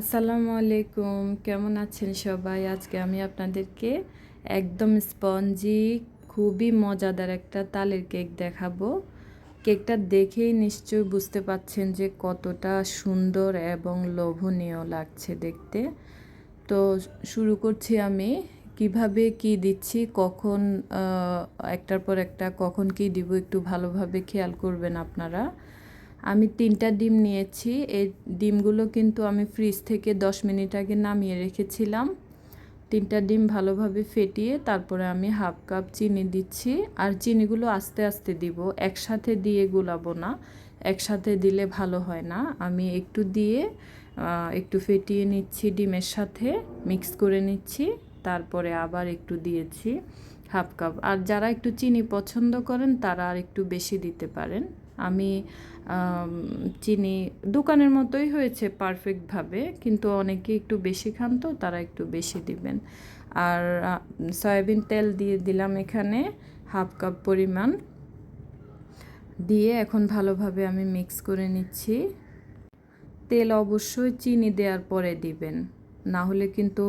আসসালামু আলাইকুম। কেমন আছেন সবাই? আজকে আমি আপনাদেরকে একদম স্পঞ্জি, খুবই মজাদার একটা তালের কেক দেখাবো। কেকটা দেখেই নিশ্চয়ই বুঝতে পাচ্ছেন যে কতটা সুন্দর এবং লোভনীয় লাগছে দেখতে। তো শুরু করছি আমি, কীভাবে কি দিচ্ছি, কখন একটার পর একটা কখন কি দিব একটু ভালোভাবে খেয়াল করবেন আপনারা। আমি তিনটা ডিম নিয়েছি। এই ডিমগুলো কিন্তু আমি ফ্রিজ থেকে দশ মিনিট আগে নামিয়ে রেখেছিলাম। তিনটা ডিম ভালোভাবে ফেটিয়ে তারপরে আমি হাফ কাপ চিনি দিচ্ছি। আর চিনিগুলো আস্তে আস্তে দিব। একসাথে দিয়ে গুলাবো না। একসাথে দিলে ভালো হয় না। আমি একটু দিয়ে একটু ফেটিয়ে নিচ্ছি ডিমের সাথে, মিক্স করে নিচ্ছি। তারপরে আবার একটু দিয়েছি হাফ কাপ। আর যারা একটু চিনি পছন্দ করেন তারা আর একটু বেশি দিতে পারেন। আমি চিনি দোকানের মতোই হয়েছে পারফেক্টভাবে কিন্তু অনেকে একটু বেশি খান তো, তারা একটু বেশি দিবেন। আর সয়াবিন তেল দিয়ে দিলাম এখানে হাফ কাপ পরিমাণ। দিয়ে এখন ভালোভাবে আমি মিক্স করে নিচ্ছি। তেল অবশ্যই চিনি দেওয়ার পরে দিবেন। না হলে কিন্তু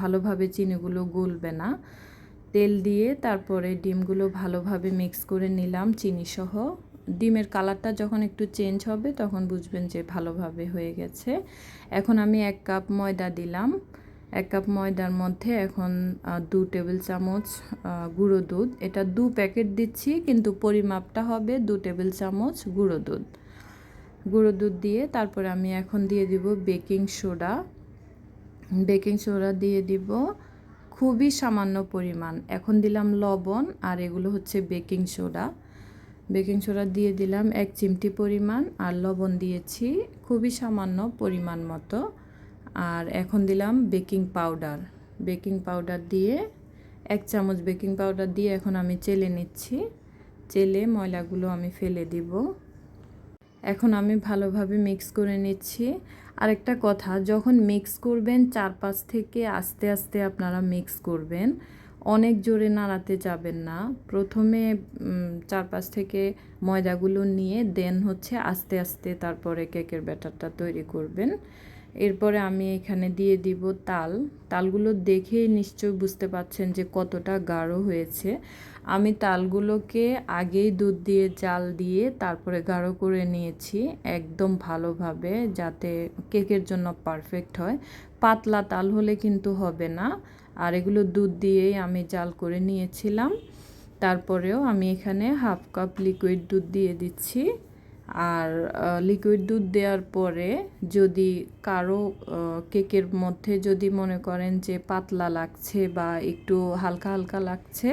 ভালোভাবে চিনিগুলো গলবে না। তেল দিয়ে তারপরে ডিমগুলো ভালোভাবে মিক্স করে নিলাম চিনি সহ ডিমের কালারটা যখন একটু চেঞ্জ হবে, তখন বুঝবেন যে ভালোভাবে হয়ে গেছে। এখন আমি এক কাপ ময়দা দিলাম। এক কাপ ময়দার মধ্যে এখন দু টেবিল চামচ গুঁড়ো দুধ। এটা দু প্যাকেট দিচ্ছি, কিন্তু পরিমাপটা হবে দু টেবিল চামচ গুঁড়ো দুধ। গুঁড়ো দুধ দিয়ে তারপরে আমি এখন দিয়ে দিব বেকিং সোডা। বেকিং সোডা দিয়ে দিব খুবই সামান্য পরিমাণ। এখন দিলাম লবণ, আর এগুলো হচ্ছে বেকিং সোডা। বেকিং সোডা দিয়ে দিলাম এক চিমটি পরিমাণ আর লবণ দিয়েছি খুবই সামান্য পরিমাণ মতো। আর এখন দিলাম বেকিং পাউডার। বেকিং পাউডার দিয়ে এক চামচ বেকিং পাউডার দিয়ে এখন আমি চেলে নিচ্ছি। চেলে ময়লাগুলো আমি ফেলে দিব। এখন আমি ভালোভাবে মিক্স করে নিচ্ছি। আরেকটা কথা, যখন মিক্স করবেন চারপাশ থেকে আস্তে আস্তে আপনারা মিক্স করবেন। অনেক জোরে নাড়াতে যাবেন না। প্রথমে চারপাশ থেকে ময়দাগুলো নিয়ে দেন হচ্ছে আস্তে আস্তে তারপরে কেকের ব্যাটারটা তৈরি করবেন। এরপরে আমি এখানে দিয়ে দিব তাল। তালগুলো দেখেই নিশ্চয় বুঝতে পাচ্ছেন যে কতটা গাঢ় হয়েছে। আমি তালগুলোকে আগেই দুধ দিয়ে, জাল দিয়ে তারপরে গাঢ় করে নিয়েছি একদম ভালোভাবে যাতে কেকের জন্য পারফেক্ট হয়। পাতলা তাল হলে কিন্তু হবে না। আর এগুলো দুধ দিয়েই আমি জাল করে নিয়েছিলাম। তারপরেও আমি এখানে হাফ কাপ লিকুইড দুধ দিয়ে দিচ্ছি। আর লিকুইড দুধ দেওয়ার পরে যদি কারও কেকের মধ্যে যদি মনে করেন যে পাতলা লাগছে বা একটু হালকা হালকা লাগছে,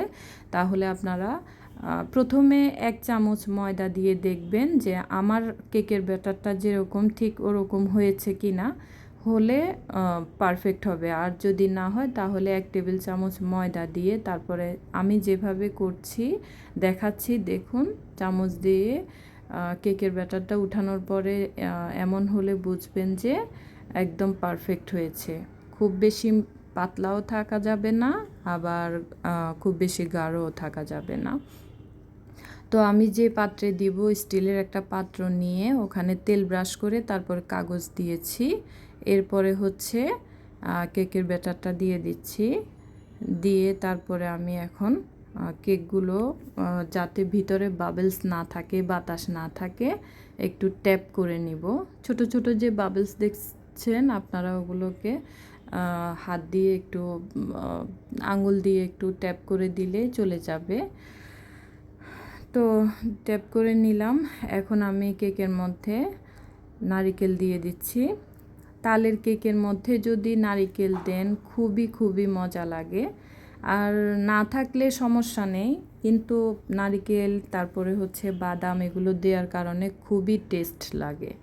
তাহলে আপনারা প্রথমে এক চামচ ময়দা দিয়ে দেখবেন যে আমার কেকের ব্যাটারটা যেরকম ঠিক ওরকম হয়েছে কি না হলে পারফেক্ট হবে। আর যদি না হয়, তাহলে এক টেবিল চামচ ময়দা দিয়ে তারপরে আমি যেভাবে করছি, দেখাচ্ছি, দেখুন, চামচ দিয়ে কেকের ব্যাটারটা উঠানোর পরে এমন হলে বুঝবেন যে একদম পারফেক্ট হয়েছে। খুব বেশি পাতলাও থাকা যাবে না, আবার খুব বেশি গাঢ়ও থাকা যাবে না। তো আমি যে পাত্রে দিব, স্টিলের একটা পাত্র নিয়ে ওখানে তেল ব্রাশ করে তারপর কাগজ দিয়েছি। এরপরে হচ্ছে কেকের ব্যাটারটা দিয়ে দিচ্ছি। দিয়ে তারপরে আমি এখন কেকগুলো যাতে ভিতরে বাবেলস না থাকে, বাতাস না থাকে, একটু ট্যাপ করে নিব। ছোট ছোট যে বাবেলস দেখছেন আপনারা ওগুলোকে হাত দিয়ে একটু আঙুল দিয়ে একটু ট্যাপ করে দিলে চলে যাবে। তো ট্যাপ করে নিলাম। এখন আমি কেকের মধ্যে নারিকেল দিয়ে দিচ্ছি। তালের কেকের মধ্যে যদি নারিকেল দেন, খুবই খুবই মজা লাগে। আর না থাকলে সমস্যা নেই, কিন্তু নারিকেল, তারপরে হচ্ছে বাদাম এগুলো দেওয়ার কারণে খুবই টেস্ট লাগে।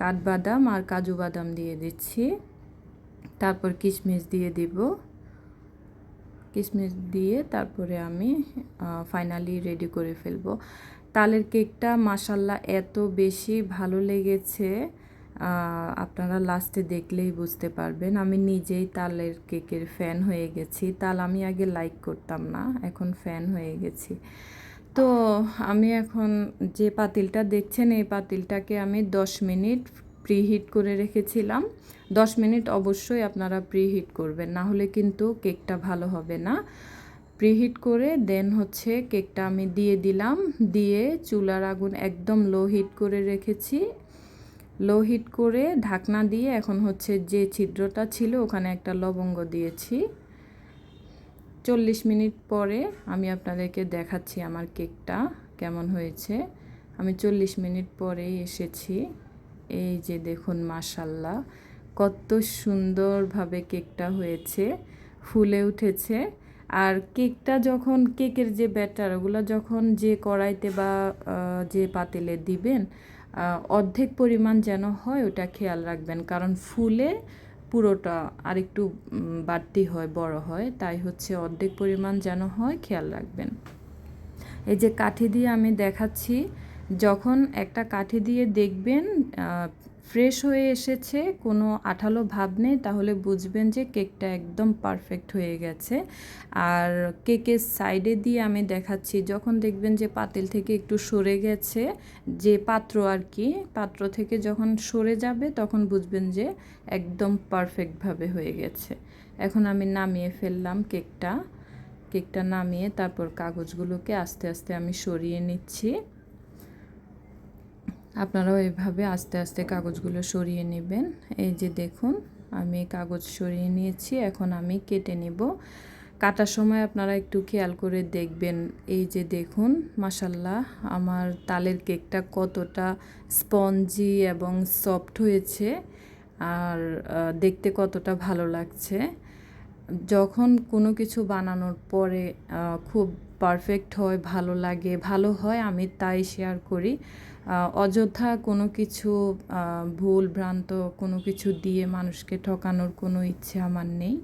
কাঠবাদাম আর কাজু বাদাম দিয়ে দিচ্ছি। তারপর কিশমিশ দিয়ে দিব। কিশমিশ দিয়ে তারপরে আমি ফাইনালি রেডি করে ফেলব। তালের কেকটা মাসাল্লা এত বেশি ভালো লেগেছে। আপনারা লাস্টে দেখলেই বুঝতে পারবেন। আমি নিজেই তালের কেকের ফ্যান হয়ে গেছি। তাল আমি আগে লাইক করতাম না, এখন ফ্যান হয়ে গেছি। তো আমি এখন যে পাতিলটা দেখছেন, এই পাতিলটাকে আমি দশ মিনিট প্রিহিট করে রেখেছিলাম। দশ মিনিট অবশ্যই আপনারা প্রিহিট করবেন, না হলে কিন্তু কেকটা ভালো হবে না। প্রিহিট করে দেন হচ্ছে কেকটা আমি দিয়ে দিলাম। দিয়ে চুলার আগুন একদম লো হিট করে রেখেছি। লো হিট করে ঢাকনা দিয়ে এখন হচ্ছে যে ছিদ্রটা ছিল, ওখানে একটা লবঙ্গ দিয়েছি। চল্লিশ মিনিট পরে আমি আপনাদেরকে দেখাচ্ছি আমার কেকটা কেমন হয়েছে। আমি চল্লিশ মিনিট পরেই এসেছি। এই যে দেখুন মাসাল্লাহ কত সুন্দরভাবে কেকটা হয়েছে, ফুলে উঠেছে। আর কেকটা যখন, কেকের যে ব্যাটার, ওগুলো যখন যে কড়াইতে বা যে পাতিলে দিবেন অর্ধেক পরিমাণ যেন হয়, ওটা খেয়াল রাখবেন। কারণ ফুলে পুরোটা আরেকটু বাড়তি হয়, বড় হয়, তাই হচ্ছে অর্ধেক পরিমাণ যেন হয়, খেয়াল রাখবেন। এই যে কাঠি দিয়ে আমি দেখাচ্ছি, যখন একটা কাঠি দিয়ে দেখবেন ফ্রেশ হয়ে এসেছে, কোনো আঠালো ভাব নেই, তাহলে বুঝবেন যে কেকটা একদম পারফেক্ট হয়ে গেছে। আর কেকের সাইডে দিয়ে আমি দেখাচ্ছি, যখন দেখবেন যে পাতিল থেকে একটু সরে গেছে, যে পাত্র আর কি, পাত্র থেকে যখন সরে যাবে, তখন বুঝবেন যে একদম পারফেক্টভাবে হয়ে গেছে। এখন আমি নামিয়ে ফেললাম কেকটা কেকটা নামিয়ে তারপর কাগজগুলোকে আস্তে আস্তে আমি সরিয়ে নিচ্ছি। আপনারাও এভাবে আস্তে আস্তে কাগজগুলো সরিয়ে নেবেন। এই যে দেখুন, আমি কাগজ সরিয়ে নিয়েছি, এখন আমি কেটে নেব। কাটার সময় আপনারা একটু খেয়াল করে দেখবেন। এই যে দেখুন মাসাল্লাহ আমার তালের কেকটা কতটা স্পঞ্জি এবং সফট হয়েছে আর দেখতে কতটা ভালো লাগছে। যখন কোনো কিছু বানানোর পরে খুব পারফেক্ট হয়, ভালো লাগে, ভালো হয়, আমি তাই শেয়ার করি। অযথা কোনো কিছু ভুল, ভ্রান্ত কোনো কিছু দিয়ে মানুষকে ঠকানোর কোনো ইচ্ছে আমার নেই।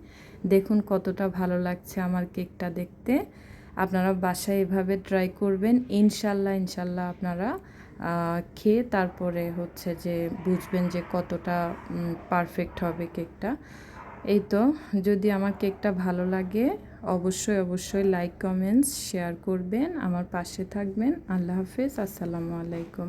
দেখুন কতটা ভালো লাগছে আমার কেকটা দেখতে। আপনারা বাসায় এভাবে ট্রাই করবেন। ইনশাল্লাহ ইনশাল্লাহ আপনারা খেয়ে তারপরে হচ্ছে যে বুঝবেন যে কতটা পারফেক্ট হবে কেকটা। এই তো, যদি আমার কেকটা ভালো লাগে, অবশ্যই অবশ্যই লাইক কমেন্টস শেয়ার করবেন, আমার পাশে থাকবেন। আল্লাহ হাফেজ, আসসালামু আলাইকুম।